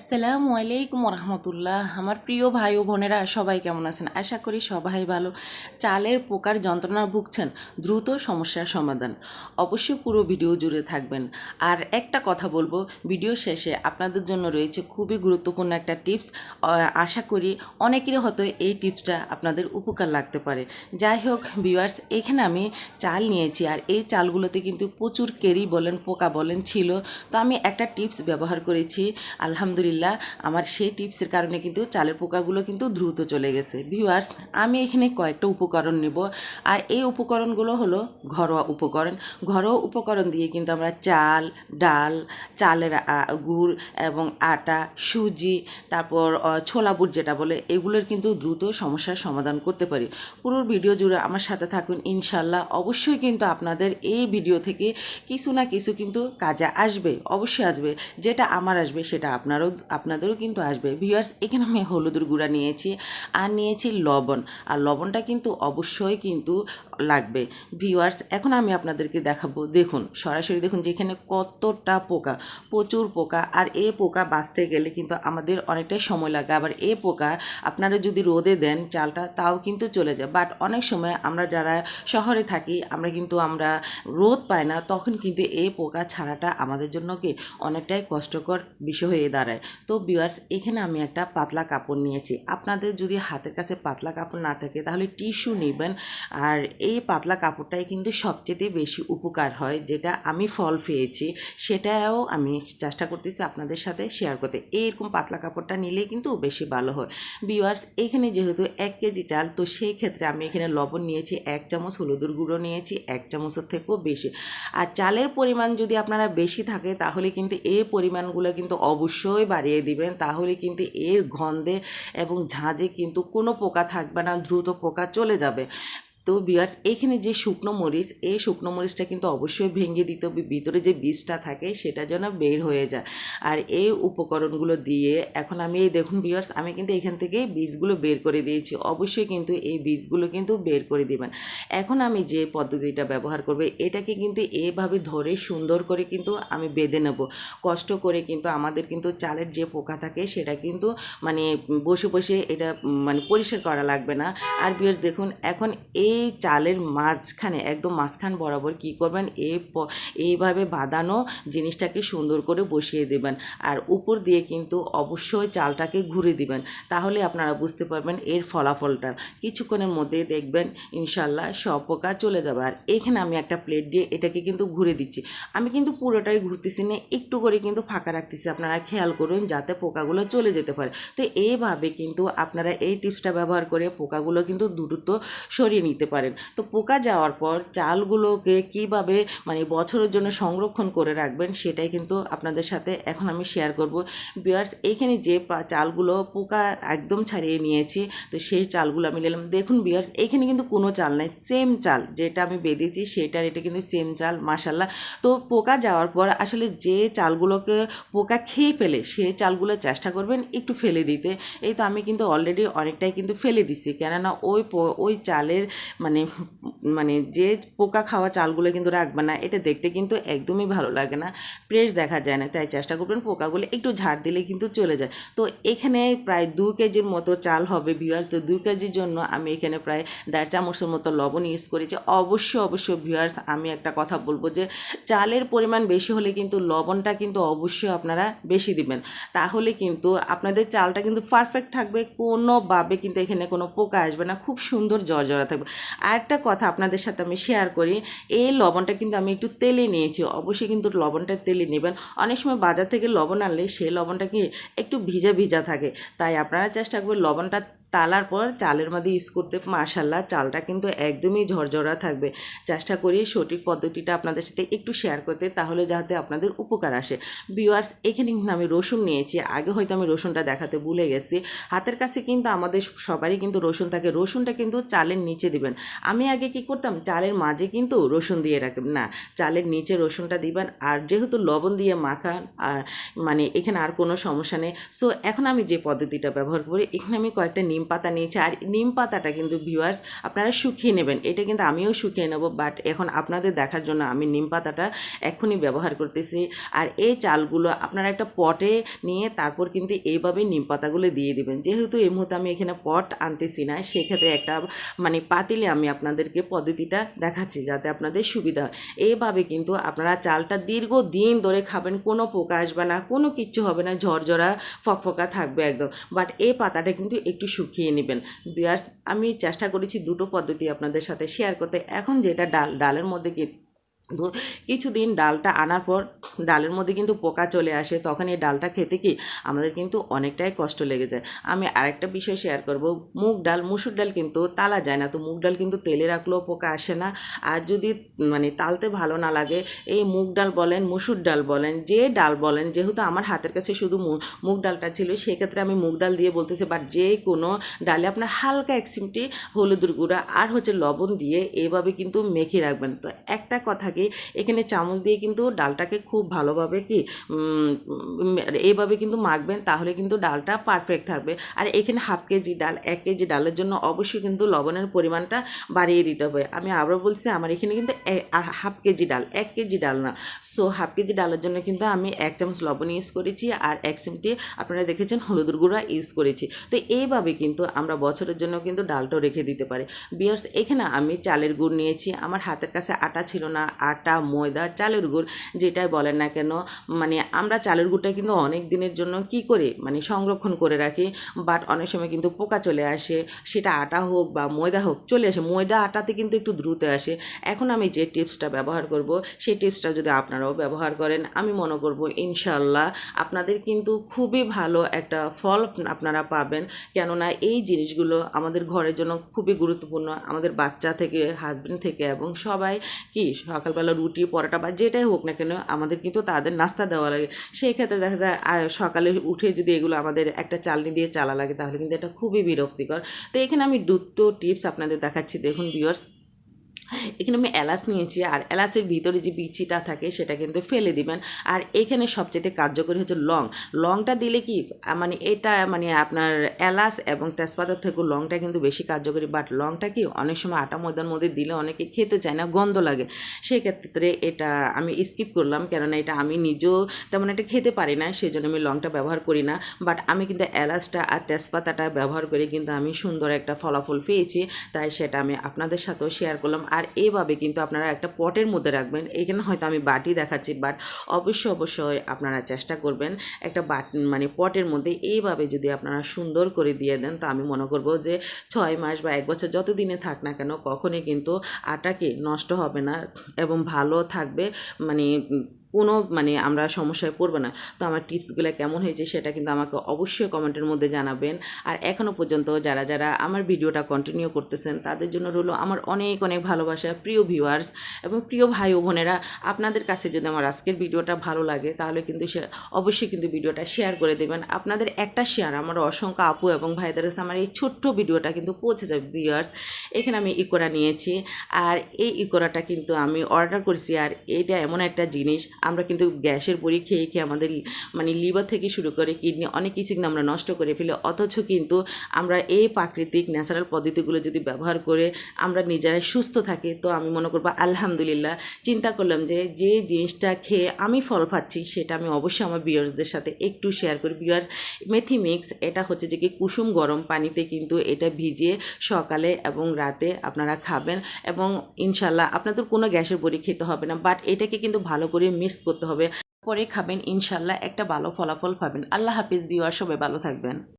আসসালামু আলাইকুম রহমতুল্লাহ আমার প্রিয় ভাই ও বোনেরা, সবাই কেমন আছেন? আশা করি সবাই ভালো। চালের পোকার যন্ত্রণা ভুগছেন, দ্রুত সমস্যার সমাধান। অবশ্যই পুরো ভিডিও জুড়ে থাকবেন। আর একটা কথা বলব, ভিডিও শেষে আপনাদের জন্য রয়েছে খুবই গুরুত্বপূর্ণ একটা টিপস। আশা করি অনেকেরই হয়তো এই টিপসটা আপনাদের উপকার লাগতে পারে। যাই হোক, ভিউয়ার্স, এখানে আমি চাল নিয়েছি। আর এই চালগুলোতে কিন্তু প্রচুর কেরি বলেন, পোকা বলেন ছিল। তো আমি একটা টিপস ব্যবহার করেছি। আলহামদুলিল্লাহ আমার সেই টিপসের কারণে কিন্তু চালের পোকাগুলো কিন্তু দ্রুত চলে গেছে। ভিউয়ার্স, আমি এখানে কয়েকটা উপকরণ নেব। আর এই উপকরণগুলো হলো ঘরোয়া উপকরণ। ঘরোয়া উপকরণ দিয়ে কিন্তু আমরা চাল, ডাল, চালের গুড় এবং আটা, সুজি, তারপর ছোলা বুট যেটা বলে, এগুলোর কিন্তু দ্রুত সমস্যার সমাধান করতে পারি। পুরো ভিডিও জুড়ে আমার সাথে থাকুন ইনশাল্লাহ অবশ্যই কিন্তু আপনাদের এই ভিডিও থেকে কিছু না কিছু কিন্তু কাজে আসবে, অবশ্যই আসবে। যেটা আমার আসবে, সেটা আপনারও আপনাদেরও কিন্তু আসবে। ভিউয়ার্স এখানে আমি হলুদের গুঁড়া নিয়েছি আর নিয়েছি লবণ। আর লবণটা কিন্তু অবশ্যই কিন্তু লাগবে। ভিউয়ার্স এখন আমি আপনাদেরকে দেখাবো, দেখুন, সরাসরি দেখুন যে এখানে কতটা পোকা, প্রচুর পোকা, আর এ পোকা বাঁচতে গেলে কিন্তু আমাদের অনেকটাই সময় লাগে। আবার এ পোকা আপনারা যদি রোদে দেন চালটা, তাও কিন্তু চলে যায়। বাট অনেক সময় আমরা যারা শহরে থাকি, আমরা কিন্তু আমরা রোদ পাই না, তখন কিন্তু এ পোকা ছাড়াটা আমাদের জন্য কি অনেকটাই কষ্টকর বিষয় হয়ে দাঁড়ায়। তো বিয়ার্স এখানে আমি একটা পাতলা কাপড় নিয়েছি। আপনাদের যদি হাতের কাছে পাতলা কাপড় না থাকে, তাহলে টিস্যু নেবেন। আর এই পাতলা কাপড়টাই কিন্তু সবচেয়ে বেশি উপকার হয়, যেটা আমি ফল পেয়েছি, সেটাও আমি চেষ্টা করতেছি আপনাদের সাথে শেয়ার করতে। এইরকম পাতলা কাপড়টা নিলেই কিন্তু বেশি ভালো হয়। বিওয়ার্স এখানে যেহেতু এক কেজি চাল, তো সেই ক্ষেত্রে আমি এখানে লবণ নিয়েছি, এক চামচ হলুদের গুঁড়ো নিয়েছি, এক চামচের থেকেও বেশি। আর চালের পরিমাণ যদি আপনারা বেশি থাকে, তাহলে কিন্তু এই পরিমাণগুলো কিন্তু অবশ্যই বাড়িয়ে দিবেন, তাহলে কিন্তু এর গন্ধে এবং ঝাঁঝে কিন্তু কোনো পোকা থাকবে না, দ্রুত পোকা চলে যাবে। তো বিয়ার্স এইখানে যে শুকনো মরিচ, এই শুকনো মরিচটা কিন্তু অবশ্যই ভেঙে দিতে হবে। ভিতরে যে বীজটা থাকে, সেটা যেন বের হয়ে যায়। আর এই উপকরণগুলো দিয়ে এখন আমি এই দেখুন বিয়ার্স আমি কিন্তু এখান থেকে বীজগুলো বের করে দিয়েছি। অবশ্যই কিন্তু এই বীজগুলো কিন্তু বের করে দিবেন। এখন আমি যে পদ্ধতিটা ব্যবহার করবে, এটাকে কিন্তু এভাবে ধরে সুন্দর করে কিন্তু আমি বেঁধে নেব। কষ্ট করে কিন্তু আমাদের কিন্তু চালের যে পোকা থাকে, সেটা কিন্তু মানে বসে বসে এটা মানে পরিষ্কার করা লাগবে না। আর বিয়ার্স দেখুন, এখন এই চালের মাঝখানে, একদম মাঝখান বরাবর কি করবেন? এই এইভাবে বাঁধানো জিনিসটাকে সুন্দর করে বসিয়ে দেবেন। আর উপর দিয়ে কিন্তু অবশ্যই চালটাকে ঘুরে দিবেন। তাহলে আপনারা বুঝতে পারবেন এর ফলাফলটা। কিছুক্ষণের মধ্যে দেখবেন ইনশাল্লাহ সব পোকা চলে যাবে। আর এখানে আমি একটা প্লেট দিয়ে এটাকে কিন্তু ঘুরে দিচ্ছি। আমি কিন্তু পুরোটাই ঘুরতেছি না, একটু করে কিন্তু ফাঁকা রাখতেছি। আপনারা খেয়াল করুন যাতে পোকাগুলো চলে যেতে পারে। তো এইভাবে কিন্তু আপনারা এই টিপসটা ব্যবহার করে পোকাগুলো কিন্তু দ্রুত সরিয়ে নিতে পারেন। তো পোকা যাওয়ার পর চালগুলোকে কীভাবে মানে বছরের জন্য সংরক্ষণ করে রাখবেন সেটাই কিন্তু আপনাদের সাথে এখন আমি শেয়ার করব। বিয়ার্স এইখানে যে চালগুলো পোকা একদম ছাড়িয়ে নিয়েছি, তো সেই চালগুলো আমি নিলাম। দেখুন বিয়ার্স এইখানে কিন্তু কোনো চাল নাই সেম চাল যেটা আমি বেঁধেছি সেটার এটা কিন্তু সেম চাল মাসাল্লাহ তো পোকা যাওয়ার পর আসলে যে চালগুলোকে পোকা খেয়ে ফেলে সেই চালগুলো চেষ্টা করবেন একটু ফেলে দিতে। এই তো আমি কিন্তু অলরেডি অনেকটাই কিন্তু ফেলে দিছি, কেননা ওই ওই চালের মানে মানে যে পোকা খাওয়া চালগুলো কিন্তু রাখবে না, এটা দেখতে কিন্তু একদমই ভালো লাগে না। ফ্রেশ দেখা যায় না, তাই চেষ্টা করবেন পোকাগুলো একটু ঝাড় দিলে কিন্তু চলে যায়। তো এখানে প্রায় দু কেজির মতো চাল হবে ভিউয়ার তো দু কেজির জন্য আমি এখানে প্রায় দেড় চামচের মতো লবণ ইউজ করেছি। অবশ্যই অবশ্যই ভিউয়ার্স আমি একটা কথা বলব যে, চালের পরিমাণ বেশি হলে কিন্তু লবণটা কিন্তু অবশ্যই আপনারা বেশি দিবেন। তাহলে কিন্তু আপনাদের চালটা কিন্তু পারফেক্ট থাকবে, কোনোভাবে কিন্তু এখানে কোনো পোকা আসবে না, খুব সুন্দর জর্জরা থাকবে। আর একটা কথা আপনাদের সাথে আমি শেয়ার করি, এই লবণটা কিন্তু আমি একটু তেলে নিয়েছি, অবশ্যই কিন্তু লবণটা তেলে নেবেন। অনেক সময় বাজার থেকে লবণ আনলে সেই লবণটা কি একটু ভিজা ভিজা থাকে, তাই আপনারা চেষ্টা করবেন লবণটা তালার পর চালের মধ্যে ইউজ করতে মাশাল্লাহ চালটা কিন্তু একদমই ঝরঝরা থাকবে। চেষ্টা করি সঠিক পদ্ধতিটা আপনাদের সাথে একটু শেয়ার করতে, তাহলে যাতে আপনাদের উপকার আসে। ভিউয়ার্স এখানে কিন্তু আমি রসুন নিয়েছি। আগে হয়তো আমি রসুনটা দেখাতে ভুলে গেছি। হাতের কাছে কিন্তু আমাদের সবারই কিন্তু রসুন থাকে। রসুনটা কিন্তু চালের নিচে দিবেন। আমি আগে কি করতাম? চালের মাঝে কিন্তু রসুন দিয়ে রাখতাম। না, চালের নিচে রসুনটা দিবেন। আর যেহেতু লবণ দিয়ে মাখান মানে এখানে আর কোনো সমস্যা নেই। সো এখন আমি যে পদ্ধতিটা ব্যবহার করি, এখানে আমি কয়েকটা নিম নিম পাতা নিয়েছি। আর নিম পাতাটা কিন্তু ভিউয়ার্স আপনারা শুকিয়ে নেবেন। এটা কিন্তু আমিও শুকিয়ে নেব বাট এখন আপনাদের দেখার জন্য আমি নিম পাতাটা এখনই ব্যবহার করতেছি। আর এই চালগুলো আপনারা একটা পটে নিয়ে তারপর কিন্তু এইভাবে নিম পাতাগুলো দিয়ে দেবেন। যেহেতু এই মুহূর্তে আমি এখানে পট আনতেছি না, সেক্ষেত্রে একটা মানে পাতিলে আমি আপনাদেরকে পদ্ধতিটা দেখাচ্ছি যাতে আপনাদের সুবিধা হয়। এইভাবে কিন্তু আপনারা চালটা দীর্ঘ দিন ধরে খাবেন, কোনো পোকা আসবে না, কোনো কিচ্ছু হবে না, ঝরঝরা, ফকফকা থাকবে একদম। বাট এই পাতাটা কিন্তু একটু শুকিয়ে নেবেন। বিয়ার্স আমি চেষ্টা করেছি দুটো পদ্ধতি আপনাদের সাথে শেয়ার করতে। এখন যেটা ডাল ডালের মধ্যে কি তো কিছুদিন ডালটা আনার পর ডালের মধ্যে কিন্তু পোকা চলে আসে, তখন এই ডালটা খেতে কি আমাদের কিন্তু অনেকটাই কষ্ট লেগে যায়। আমি আরেকটা বিষয় শেয়ার করব, মুগ ডাল, মুসুর ডাল কিন্তু তালা যায় না, তো মুগ ডাল কিন্তু তেলে রাখলেও পোকা আসে না। আর যদি মানে তালতে ভালো না লাগে, এই মুগ ডাল বলেন, মুসুর ডাল বলেন, যে ডাল বলেন, যেহেতু আমার হাতের কাছে শুধু মুগ ডালটা ছিল, সেক্ষেত্রে আমি মুগ ডাল দিয়ে বলতেছি বাট যে কোনো ডালে আপনার হালকা এক চিমটি হলুদের গুঁড়া আর হচ্ছে লবণ দিয়ে এভাবে কিন্তু মেখে রাখবেন। তো একটা কথা কি এখানে চামচ দিয়ে কিন্তু ডালটাকে খুব ভালোভাবে কি উম, এইভাবে কিন্তু মাখবেন তাহলে কিন্তু ডালটা পারফেক্ট থাকবে। আর এখানে হাফ কেজি ডাল এক কেজি ডালের জন্য অবশ্যই কিন্তু লবণের পরিমাণটা বাড়িয়ে দিতে হবে। আমি আবারও বলছি আমার এখানে কিন্তু হাফ কেজি ডাল এক কেজি ডাল না। সো হাফ কেজি ডালের জন্য কিন্তু আমি এক চামচ লবণ ইউজ করেছি আর এক চিমটি আপনারা দেখেছেন হলুদের গুঁড়া ইউজ করেছি। তো এইভাবে কিন্তু আমরা বছরের জন্য কিন্তু ডালটাও রেখে দিতে পারি। বিয়ার্স এখানে আমি চালের গুড় নিয়েছি। আমার হাতের কাছে আটা ছিল না আটা, ময়দা, চালের গুড় যেটাই বলেন না কেন মানে আমরা চালের গুড়টা কিন্তু অনেক দিনের জন্য কি করে মানে সংরক্ষণ করে রাখি বাট অনেক সময় কিন্তু পোকা চলে আসে, সেটা আটা হোক বা ময়দা হোক চলে আসে, ময়দা আটাতে কিন্তু একটু দ্রুত আসে। এখন আমি যে টিপসটা ব্যবহার করব, সেই টিপসটা যদি আপনারাও ব্যবহার করেন, আমি মনে করব ইনশাল্লাহ আপনাদের কিন্তু খুবই ভালো একটা ফল আপনারা পাবেন। কেননা এই জিনিসগুলো আমাদের ঘরের জন্য খুবই গুরুত্বপূর্ণ, আমাদের বাচ্চা থেকে হাজব্যান্ড থেকে এবং সবাই কি সকালবেলা রুটি, পরোটা বা যেটাই হোক না কেন, আমাদের কিন্তু তাদের নাস্তা দেওয়া লাগে। সেই ক্ষেত্রে দেখা যায় সকালে উঠে যদি এগুলো আমাদের একটা চালনি দিয়ে চালা লাগে, তাহলে কিন্তু এটা খুবই বিরক্তিকর। তো এখানে আমি দুটো টিপস আপনাদের দেখাচ্ছি। দেখুন ভিউয়ার্স এখানে আমি এলাচ নিয়েছি, আর এলাচের ভিতরে যে বিচিটা থাকে সেটা কিন্তু ফেলে দিবেন। আর এখানে সবচেয়ে কার্যকরী হচ্ছে লং। লংটা দিলে কি মানে এটা মানে আপনার এলাচ এবং তেজপাতার থেকেও লংটা কিন্তু বেশি কার্যকরী। বাট লংটা কি, অনেক সময় আটা ময়দার মধ্যে দিলে অনেকে খেতে চায় না, গন্ধ লাগে। সেক্ষেত্রে এটা আমি স্কিপ করলাম, কেননা এটা আমি নিজেও তেমন একটা খেতে পারি না সেই জন্য আমি লংটা ব্যবহার করি না। বাট আমি কিন্তু এলাচটা আর তেজপাতাটা ব্যবহার করে কিন্তু আমি সুন্দর একটা ফলাফল পেয়েছি। তাই সেটা আমি আপনাদের সাথেও শেয়ার করলাম। আর এইভাবে কিন্তু আপনারা একটা পটের মধ্যে রাখবেন। এখানে হয়তো আমি বাটি দেখাচ্ছি বাট অবশ্যই অবশ্যই আপনারা চেষ্টা করবেন একটা বাট মানে পটের মধ্যে এইভাবে যদি আপনারা সুন্দর করে দিয়ে দেন, তো আমি মনে করব যে ছয় মাস বা এক বছর যত দিনে থাক না কেন, কখনই কিন্তু আটাকে নষ্ট হবে না এবং ভালো থাকবে মানে কোনো মানে আমরা সমস্যায় পড়বে না। তো আমার টিপসগুলো কেমন হয়েছে সেটা কিন্তু আমাকে অবশ্যই কমেন্টের মধ্যে জানাবেন। আর এখনও পর্যন্ত যারা যারা আমার ভিডিওটা কন্টিনিউ করতেছেন, তাদের জন্য রইল আমার অনেক অনেক ভালোবাসা, প্রিয় ভিউয়ার্স এবং প্রিয় ভাই ও বোনেরা, আপনাদের কাছে যদি আমার আজকের ভিডিওটা ভালো লাগে, তাহলে কিন্তু সে, অবশ্যই কিন্তু ভিডিওটা শেয়ার করে দেবেন। আপনাদের একটা শেয়ার আমার অসংখ্য আপু এবং ভাইদের কাছে আমার এই ছোট্ট ভিডিওটা কিন্তু পৌঁছে যাবে ভিউয়ার্স এখানে আমি ইকোরা নিয়েছি, আর এই ইকোরাটা কিন্তু আমি অর্ডার করছি, আর এটা এমন একটা জিনিস আমরা কিন্তু গ্যাসের বড়ি খেয়ে খেয়ে আমাদের মানে লিভার থেকে শুরু করে কিডনি অনেক কিছু কিন্তু আমরা নষ্ট করে ফেলি। অথচ কিন্তু আমরা এই প্রাকৃতিক ন্যাচারাল পদ্ধতিগুলো যদি ব্যবহার করে আমরা নিজেরাই সুস্থ থাকি, তো আমি মনে করব আলহামদুলিল্লাহ। চিন্তা করলাম যে যে জিনিসটা খেয়ে আমি ফল পাচ্ছি সেটা আমি অবশ্যই আমার বিয়ার্সদের সাথে একটু শেয়ার করি। বিয়ার্স মেথি মিক্স এটা হচ্ছে যে কি কুসুম গরম পানিতে কিন্তু এটা ভিজিয়ে সকালে এবং রাতে আপনারা খাবেন এবং ইনশাল্লাহ আপনাদের কোনো গ্যাসের বড়ি খেতে হবে না। বাট এটাকে কিন্তু ভালো করে মিক্স করতে হবে। পরে খাবেন ইনশাল্লাহ একটা ভালো ফলাফল পাবেন। আল্লাহ হাফিজ বিওয়ার সবাই ভালো থাকবেন।